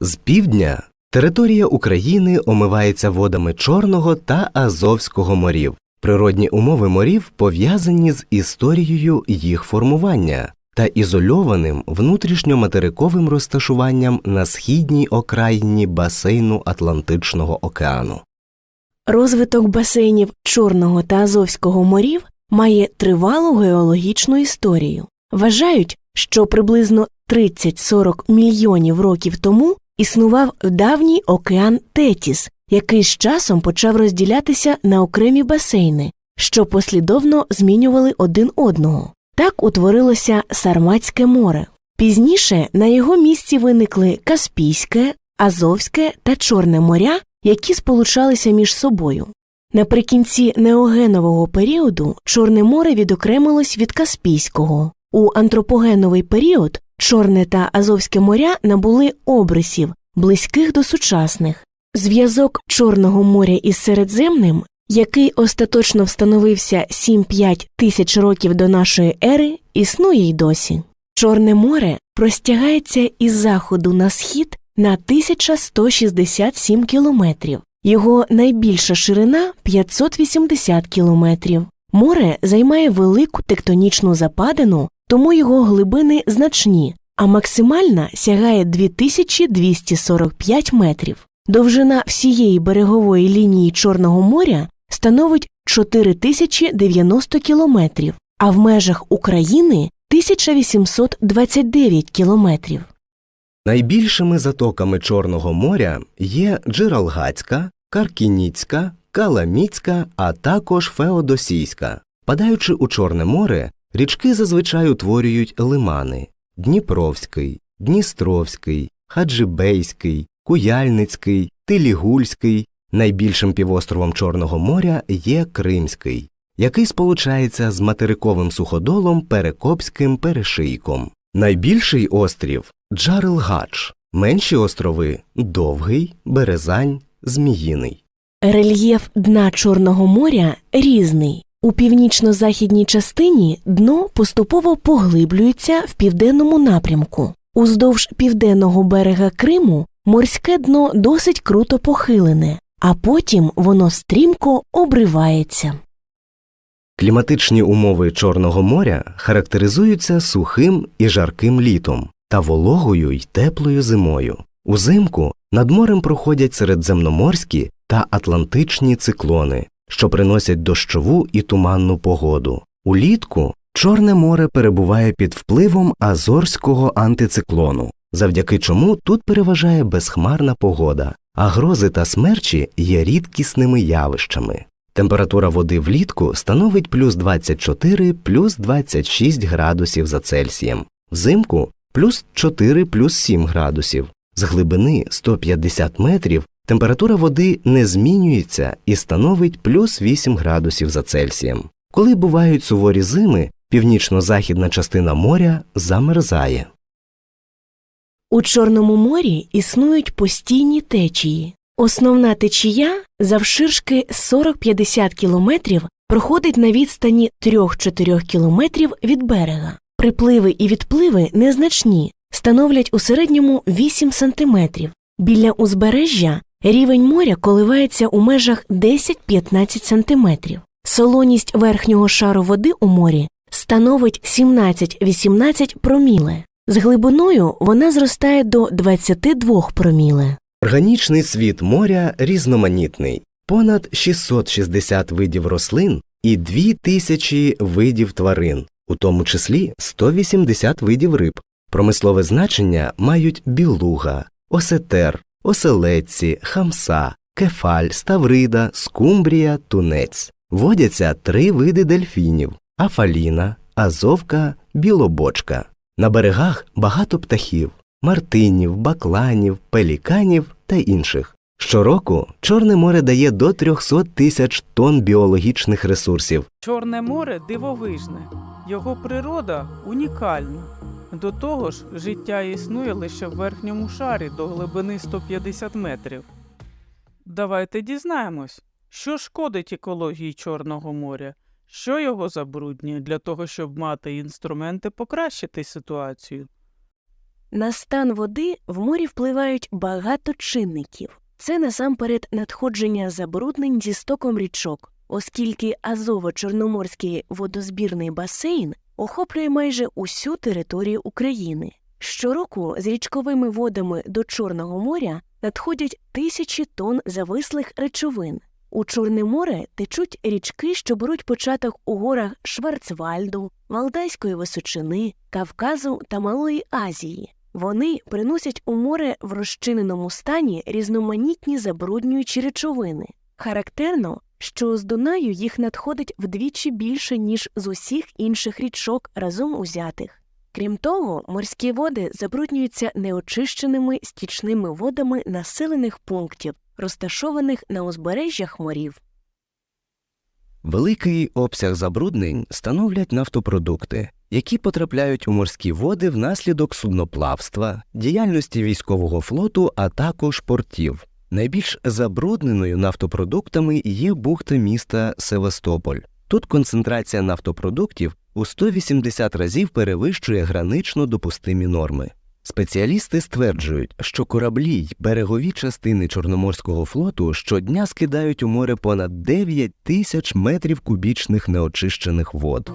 З півдня територія України омивається водами Чорного та Азовського морів. Природні умови морів пов'язані з історією їх формування та ізольованим внутрішньоматериковим розташуванням на східній окраїні басейну Атлантичного океану. Розвиток басейнів Чорного та Азовського морів має тривалу геологічну історію. Вважають, що приблизно 30-40 мільйонів років тому існував давній океан Тетіс, який з часом почав розділятися на окремі басейни, що послідовно змінювали один одного. Так утворилося Сарматське море. Пізніше на його місці виникли Каспійське, Азовське та Чорне моря, які сполучалися між собою. Наприкінці неогенового періоду Чорне море відокремилось від Каспійського. У антропогеновий період Чорне та Азовське моря набули обрисів, близьких до сучасних. Зв'язок Чорного моря із Середземним, який остаточно встановився 7-5 тисяч років до нашої ери, існує й досі. Чорне море простягається із заходу на схід на 1167 кілометрів. Його найбільша ширина 580 кілометрів. Море займає велику тектонічну западину, тому його глибини значні, а максимальна сягає 2245 метрів. Довжина всієї берегової лінії Чорного моря становить 4090 кілометрів, а в межах України 1829 кілометрів. Найбільшими затоками Чорного моря є Джералгацька, Каркініцька, Каламіцька, а також Феодосійська. Падаючи у Чорне море, річки зазвичай утворюють лимани Дніпровський, Дністровський, Хаджибейський, Куяльницький, Тилігульський. Найбільшим півостровом Чорного моря є Кримський, який сполучається з материковим суходолом Перекопським перешийком. Найбільший острів Джарелгач, менші острови Довгий, Березань, Зміїний. Рельєф дна Чорного моря різний. У північно-західній частині дно поступово поглиблюється в південному напрямку. Уздовж південного берега Криму морське дно досить круто похилене, а потім воно стрімко обривається. Кліматичні умови Чорного моря характеризуються сухим і жарким літом та вологою й теплою зимою. Узимку над морем проходять середземноморські та атлантичні циклони, що приносять дощову і туманну погоду. Улітку Чорне море перебуває під впливом азорського антициклону, завдяки чому тут переважає безхмарна погода, а грози та смерчі є рідкісними явищами. Температура води влітку становить плюс 24 плюс 26 градусів за Цельсієм, взимку плюс 4 плюс 7 градусів. З глибини 150 метрів температура води не змінюється і становить плюс 8 градусів за Цельсієм. Коли бувають суворі зими, північно-західна частина моря замерзає. У Чорному морі існують постійні течії. Основна течія завширшки 40-50 кілометрів проходить на відстані 3-4 кілометрів від берега. Припливи і відпливи незначні, становлять у середньому 8 сантиметрів. Біля узбережжя рівень моря коливається у межах 10-15 сантиметрів. Солоність верхнього шару води у морі становить 17-18 проміле. З глибиною вона зростає до 22 проміле. Органічний світ моря різноманітний, понад 660 видів рослин і 2000 видів тварин, у тому числі 180 видів риб. Промислове значення мають білуга, осетер, оселедці, хамса, кефаль, ставрида, скумбрія, тунець. Водяться три види дельфінів афаліна, азовка, білобочка. На берегах багато птахів мартинів, бакланів, пеліканів та інших. Щороку Чорне море дає до 300 тисяч тонн біологічних ресурсів. Чорне море дивовижне, його природа унікальна. До того ж, життя існує лише в верхньому шарі до глибини 150 метрів. Давайте дізнаємось, що шкодить екології Чорного моря, Що його забруднює для того, щоб мати інструменти покращити ситуацію? На стан води в морі впливають багато чинників. Це насамперед надходження забруднень зі стоком річок, оскільки Азово-Чорноморський водозбірний басейн охоплює майже усю територію України. Щороку з річковими водами до Чорного моря надходять тисячі тонн завислих речовин. У Чорне море течуть річки, що беруть початок у горах Шварцвальду, Валдайської височини, Кавказу та Малої Азії. Вони приносять у море в розчиненому стані різноманітні забруднюючі речовини. Характерно, що з Дунаю їх надходить вдвічі більше, ніж з усіх інших річок разом узятих. Крім того, морські води забруднюються неочищеними стічними водами населених пунктів, розташованих на узбережжях морів. Великий обсяг забруднень становлять нафтопродукти, які потрапляють у морські води внаслідок судноплавства, діяльності військового флоту, а також портів. Найбільш забрудненою нафтопродуктами є бухта міста Севастополь. Тут концентрація нафтопродуктів у 180 разів перевищує гранично допустимі норми. Спеціалісти стверджують, що кораблі й берегові частини Чорноморського флоту щодня скидають у море понад 9 тисяч метрів кубічних неочищених вод.